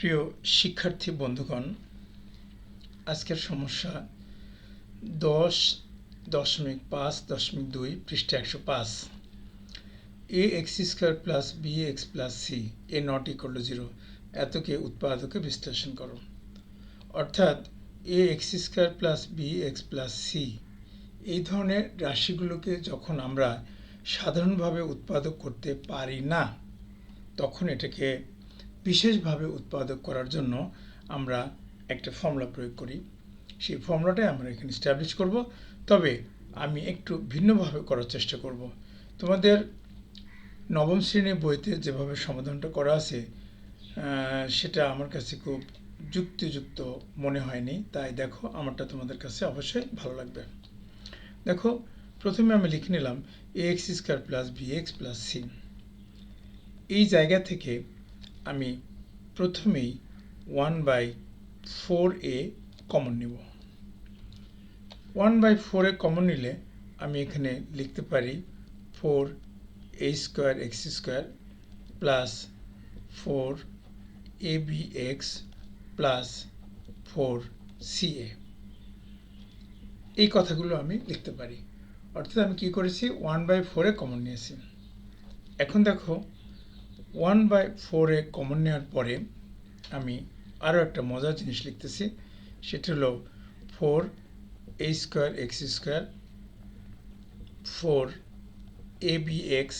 প্রিয় শিক্ষার্থী বন্ধুগণ, আজকের সমস্যা দশ দশমিক পাঁচ দশমিক দুই পৃষ্ঠা একশো পাঁচ। A X square plus B X plus C A not equal to zero. এতকে উৎপাদকে বিশ্লেষণ করো। অর্থাৎ A X square plus B X plus C এই ধরনের রাশিগুলোকে যখন আমরা সাধারণভাবে উৎপাদক করতে পারি না, তখন এটাকে বিশেষভাবে উৎপাদক করার জন্য আমরা একটা ফর্মুলা প্রয়োগ করি। সেই ফর্মুলাটাই আমরা এখানে স্ট্যাবলিশ করব। তবে আমি একটু ভিন্নভাবে করার চেষ্টা করব। তোমাদের নবম শ্রেণির বইতে যেভাবে সমাধানটা করা আছে সেটা আমার কাছে খুব যুক্তিযুক্ত মনে হয়নি। তাই দেখো, আমারটা তোমাদের কাছে অবশ্যই ভালো লাগবে। দেখো, প্রথমে আমি লিখে নিলাম A X square plus B X plus C এই জায়গা থেকে আমি প্রথমেই one by four A common নেব। ওয়ান বাই ফোরে কমন নিলে আমি এখানে লিখতে পারি four A square X square plus four A B X plus four C A এই কথাগুলো আমি লিখতে পারি। অর্থাৎ আমি কি করেছি? ওয়ান বাই ফোরে কমন নিয়েছি। এখন দেখো ওয়ান বাই ফোরে কমন নেওয়ার পরে আমি আরও একটা মজার জিনিস লিখতেছি। সেটা হলো four A square X square, four A B X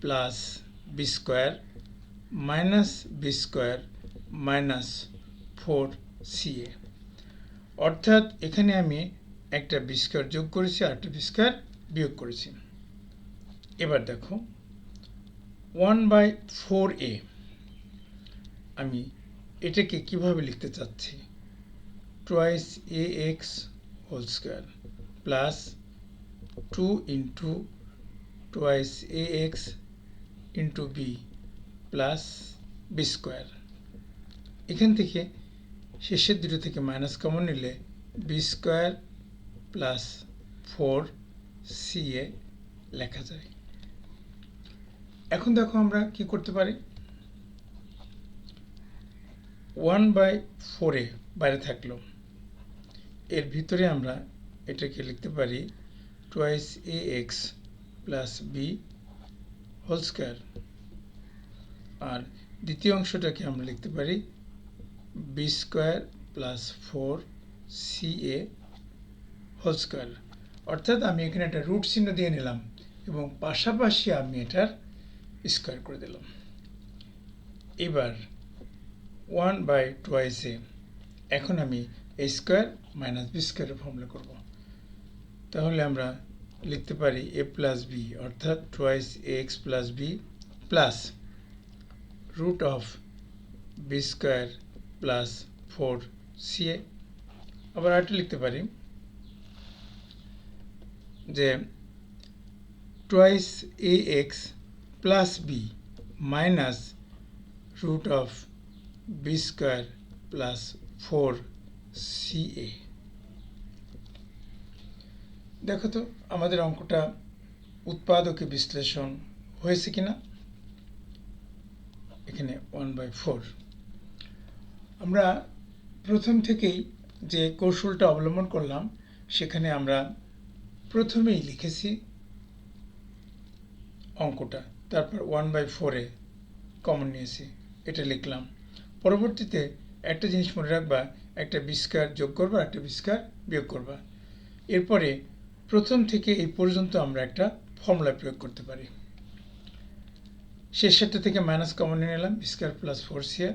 plus B square minus B square minus four C A. অর্থাৎ এখানে আমি একটা বি স্কোয়ার যোগ করেছি আর একটা বি স্কোয়ার বিয়োগ করেছি। এবার দেখো ওয়ান বাই ফোর এ, আমি এটাকে কীভাবে লিখতে চাচ্ছি? Twice A X whole square plus two into twice A X into B plus B square এখান থেকে শেষের দুটো থেকে মাইনাস কমন নিলে B square plus four C A লেখা যায়। এখন দেখো আমরা কি করতে পারি? ওয়ান বাই ফোরে বাইরে থাকল। এর ভিতরে আমরা এটাকে লিখতে পারি twice A X plus B whole square আর দ্বিতীয় অংশটাকে আমরা লিখতে পারি B square plus four C A whole square অর্থাৎ আমি এখানে একটা রুট চিহ্ন দিয়ে নিলাম এবং পাশাপাশি আমি এটার স্কোয়ার করে দিলাম। এবার ওয়ান বাই টোয়াইসে এখন আমি এ স্কোয়ার মাইনাস বি স্কোয়ারের ফর্মুলা করব। তাহলে আমরা লিখতে পারি এ প্লাস বি, অর্থাৎ twice A X plus B plus root of B square plus four C A. আবার আরেকটা লিখতে পারি যে twice A X plus B minus root of B square plus four C A দেখো তো, আমাদের অঙ্কটা উৎপাদকে বিশ্লেষণ হয়েছে কিনা? এখানে ওয়ান বাই ফোর আমরা প্রথম থেকেই যে কৌশলটা অবলম্বন করলাম, সেখানে আমরা প্রথমেই লিখেছি অঙ্কটা। তারপর ওয়ান বাই ফোরে কমন নিয়েছি, এটা লিখলাম। পরবর্তীতে একটা জিনিস মনে রাখবা, একটা বিস্কার যোগ করবা, একটা বিস্কার বিয়োগ করবা। এরপরে প্রথম থেকে এই পর্যন্ত আমরা একটা ফর্মুলা প্রয়োগ করতে পারি। শেষেরটা থেকে মাইনাস কমন নিয়ে নিলাম, বিস্কার প্লাস ফোর সিয়ার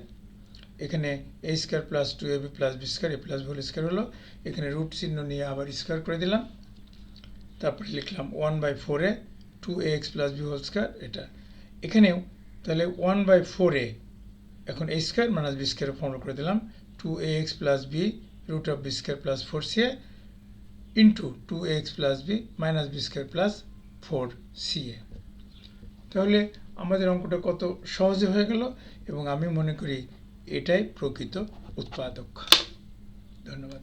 এখানে A square plus two A B plus B square A plus whole square হলো। এখানে রুট চিহ্ন নিয়ে আবার স্কোয়ার করে দিলাম। তারপরে লিখলাম ওয়ান বাই ফোরে two a x plus b whole square এটা। এখানেও তাহলে ওয়ান বাই ফোরে এখন a square minus b square formula করে দিলাম two a x plus b root of b square plus four c a into two a x plus b minus b square plus four c a তাহলে আমাদের অঙ্কটা কত সহজে হয়ে গেল এবং আমি মনে করি এটাই প্রকৃত উৎপাদক। ধন্যবাদ।